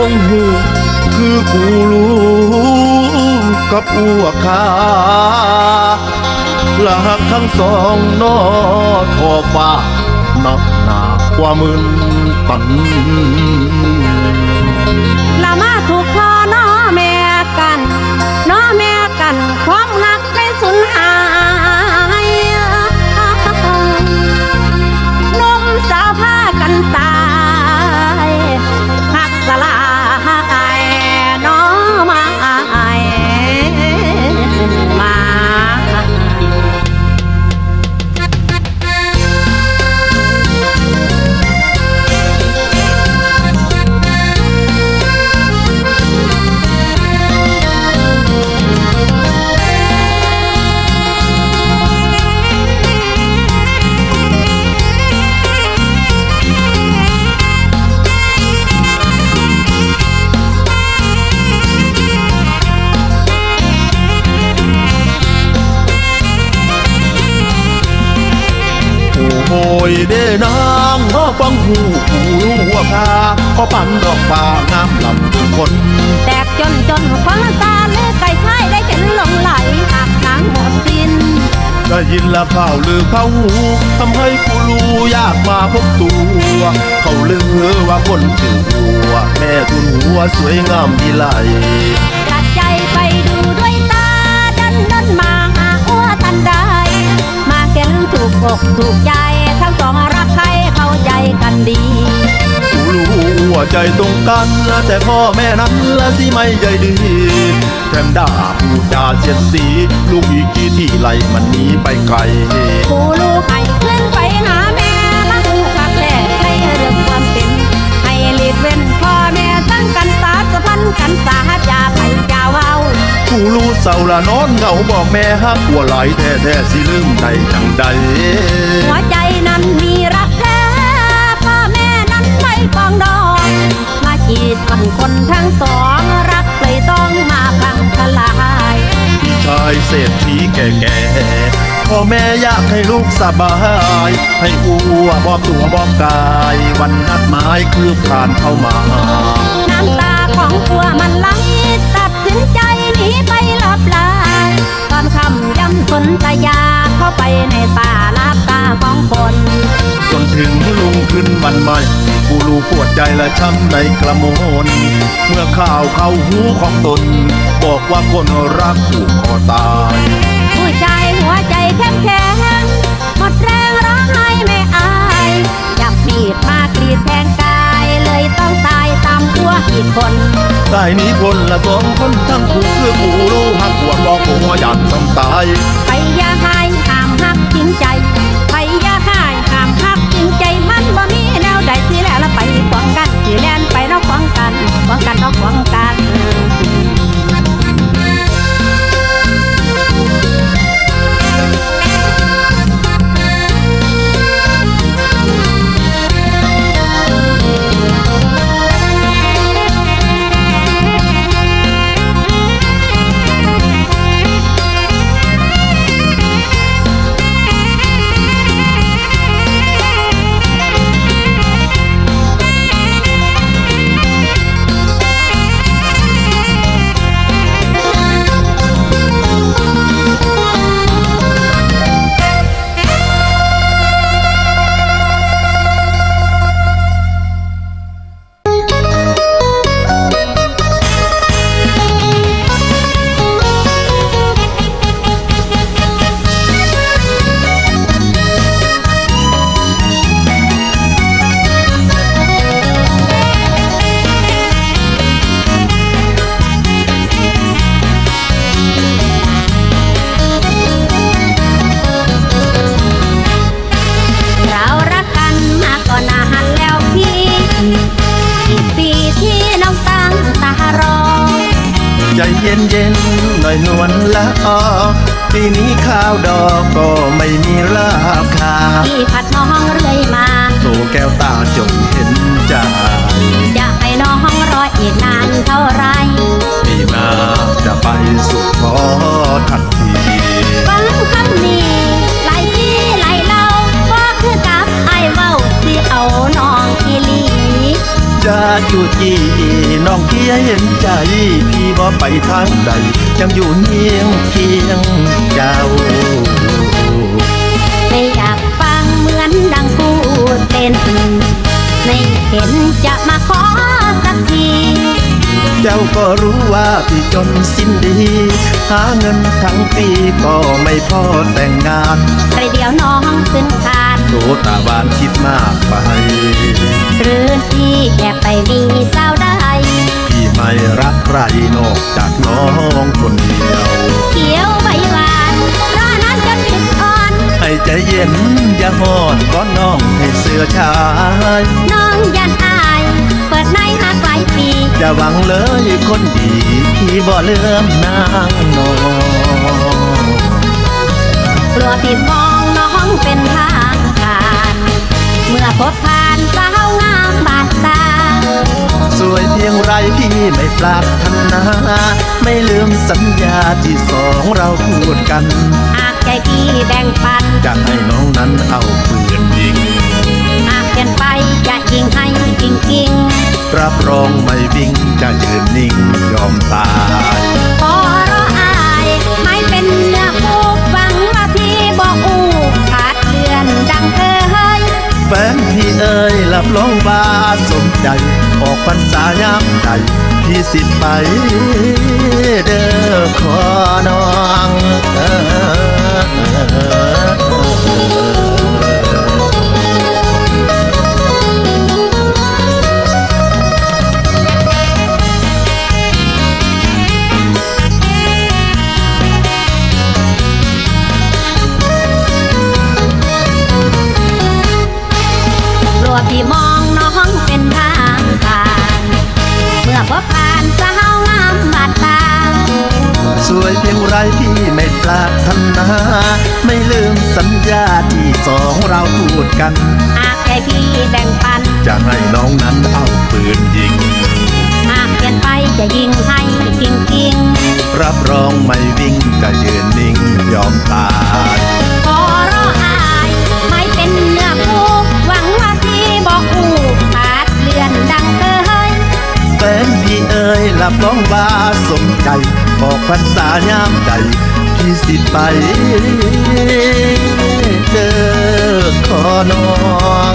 คงหูคือกูรู้กับอ้วกขาละหักทั้งสองนอทอฟ้าหนักหนากว่ามื่นตัน ละมาถูก ขอฟังหูผู้รู้ว่าพาขอปันดอกฟ้างามลำทุกคน แตกจนจนควันตาเลือไก่ไข่ได้เห็นหลงไหลหักนางหมดสิ้นได้ยินแล้วข่าวลือเข้าหูทำให้ผู้รู้อยากมาพบตัว เขาลือว่าคนชื่อหัว แม่ทุนหัวสวยงามดีไหลตัดใจไปดูด้วยตาดันดันมาหาอ้วทันใดมาเก็นถูกอกถูกใจ กันดีผู้รู้ว่าใจตรงกัน แต่พ่อแม่นั้นละสิไม่ใจดีแถมด่าผู้จาเสียดสี ลูกอีกกี่ที่ไหลมันหนีไปไกลผู้ลูกให้ขึ้นไปหาแม่ละหูคักแท้ให้เรื่องความเป็นให้หลีกเว้นพ่อแม่ตั้งกันตาสะพันกันสาจาไปจาเว้าผู้รู้เศร้าละนอนเหงาบอกแม่ฮักว่าไหลายแท้แท้ๆสิลืมได้จังใดหัวใจนั้นมีรัก จีดกันคนทั้งสองรักเลยต้องมาพังทลายพี่ชายเศรษฐีแก่ๆพ่อแม่อยากให้ลูกสบาย ให้อัวบอบตัวบอบกาย วันนัดหมายคือผ่านเข้ามาน้ำตาของผัวมันไหลตัดสินใจหนีไปหลับลาตอนคำย้ำสนตยาเข้าไปในป่าลาบตา ของคนจนถึงลุงขึ้นวันใหม่ผู้รู้ปวดใจและช้ำในกระโมนเมื่อข่าวเข้าหูของตน บอกว่าคนรักผูกคอตาย ผู้ชายหัวใจแข็งแข็งหมดแรงร้องไห้ไม่อายจับมีดมากรีดแทงกายเลยต้องตายตามตัวอีกคนได้หนี้คนละสองคนทั้งคู่คือผู้รู้หักหัวบอกหัวหยัดซ้ำตายไปอยาหายห้า นเย็นๆหน่อยนวลละออปีนี้ข้าวดอกก็ไม่มีราคาพี่ผัดน้องเรื่อยมาโถแก้วตาจงเห็นใจอยากให้น้องรออีกนานเท่าไรปีหน้าจะไปสุดขอ จจะจูจีน้องเพียเห็นใจ พี่บ่ไปทางใดยังอยู่เงียงเคียงเจ้าไม่อยากฟังเหมือนดังพูดเป็นไม่เห็นจะมาขอสักทีเจ้าก็รู้ว่าพี่จนสิ้นดี หาเงินทั้งปีก็ไม่พอแต่งงานใครเดียวน้องขึ้นคานโตตาบานคิดมากไป หรือที่แอบไปมีสาวได้พี่ไม่รักใครนอกจากน้องคนเดียวเขียวใบหวานรอนั้นจนติดอ่อน ให้ใจเย็นอย่าหอนก้อนน้องให้เสือชายน้องยันอาย เปิดในหากหลายปีอย่าหวังเลยคนดีที่บ่เลื่อมนางนองกลัวพี่มองน้องเป็นทางผ่าน เมื่อพบผ่า สวยเพียงไรพี่ไม่ปรารถนา ไม่ลืมสัญญาที่สองเราพูดกันหากใจพี่แบ่งปันจะให้น้องนั้นเอาปืนยิงหากเกินไปจะยิงให้จริงจริงรับรองไม่วิ่งจะยืนนิ่งยอมตายๆขอรออายไม่เป็นเนื้อคู่หวังว่าพี่บอกอู้ขาดเดือนดังเคยแฟนพี่เอ๋ยรับรองว่าสมใจ ออกพรรษายามใดพี่สิไปเด้อขอน้อง สวยเพียงไรพี่ไม่ปรารถนา ไม่ลืมสัญญาที่สองเราพูดกัน หากใจพี่แบ่งปัน จะให้น้องนั้นเอาปืนยิง หากเปลี่ยนไปจะยิงให้จริงจริงรับรองไม่วิ่งจะยืนนิ่งยอมตายๆขอรออายไม่เป็นเนื้อคู่หวังว่าพี่บอกอู้ขาดเลือนดังเคยแฟนพี่เอ๋ยรับรองว่าสมใจ ออกพรรษายามใดพี่สิไปเด้อขอน้อง